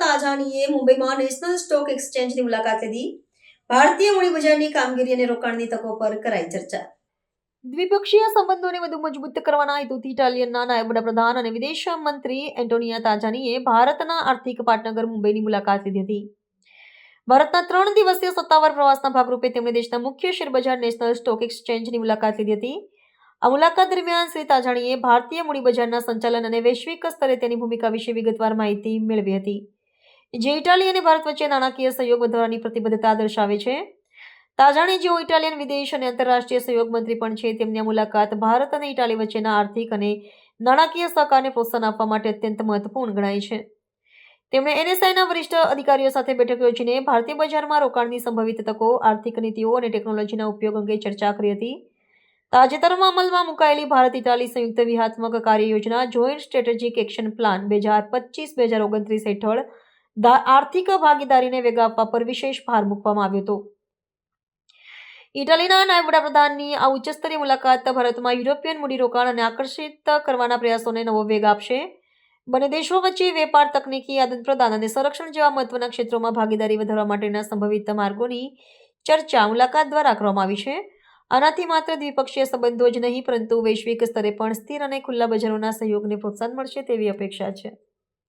તાજાણીએ મુંબઈમાં national stock એક્સચેન્જની મુલાકાત લીધી ભારતીય મૂડીબજારની કામગીરી અને રોકાણની તકો પર કરાઈ ચર્ચા દ્વિપક્ષીય સંબંધોને વધુ મજબૂત કરવાના હેતુથી ઇટાલિયનના નાયબ વડાપ્રધાન અને વિદેશ મંત્રી એન્ટોનિયા તાજાનીએ ભારતના આર્થિક પાટનગર મુંબઈની મુલાકાત લીધી હતી ભારતના ત્રણ દિવસીય સત્તાવાર પ્રવાસના ભાગરૂપે તેમણે દેશના મુખ્ય શેરબજાર નેશનલ સ્ટોક એક્સચેન્જની મુલાકાત લીધી હતી આ મુલાકાત દરમિયાન શ્રી તાજાણીએ ભારતીય મૂડી બજારના સંચાલન અને વૈશ્વિક સ્તરે તેની ભૂમિકા વિશે વિગતવાર માહિતી મેળવી હતી. જે ઇટાલી અને ભારત વચ્ચે નાણાકીય સહયોગ વધારવાની પ્રતિબદ્ધતા દર્શાવે છે. તાજાણી જેઓ ઇટાલિયન વિદેશ અને આંતરરાષ્ટ્રીય સહયોગ મંત્રી પણ છે, તેમની મુલાકાત ભારત અને ઇટાલી વચ્ચેના આર્થિક અને નાણાકીય સહકારને પ્રોત્સાહન આપવા માટે અત્યંત મહત્વપૂર્ણ ગણાય છે. તેમણે એનએસઆઈના વરિષ્ઠ અધિકારીઓ સાથે બેઠક યોજીને ભારતીય બજારમાં રોકાણની સંભવિત તકો, આર્થિક નીતિઓ અને ટેકનોલોજીના ઉપયોગ અંગે ચર્ચા કરી હતી. તાજેતરમાં અમલમાં મુકાયેલી ભારત ઇટાલી સંયુક્ત વ્યૂહાત્મક કાર્ય યોજના જોઈન્ટ સ્ટ્રેટેજિક એક્શન પ્લાન બે હજાર પચીસ, બે હજાર ઓગણત્રીસ હેઠળ આર્થિક ભાગીદારીને વેગ આપવા પર વિશેષ ભાર મૂકવામાં આવ્યો હતો. ઇટાલીના નાયબ વડાપ્રધાનની આ ઉચ્ચસ્તરીય મુલાકાત ભારતમાં યુરોપિયન મૂડીરોકાણ અને આકર્ષિત કરવાના પ્રયાસોને નવો વેગ આપશે. બંને દેશો વચ્ચે વેપાર તકનીકી આદાન પ્રદાન અને સંરક્ષણ જેવા મહત્વના ક્ષેત્રોમાં ભાગીદારી વધારવા માટેના સંભવિત માર્ગોની ચર્ચા મુલાકાત દ્વારા કરવામાં આવી છે. આનાથી માત્ર દ્વિપક્ષીય સંબંધો જ નહીં, પરંતુ વૈશ્વિક સ્તરે પણ સ્થિર અને ખુલ્લા બજારોના સહયોગને પ્રોત્સાહન મળશે તેવી અપેક્ષા છે.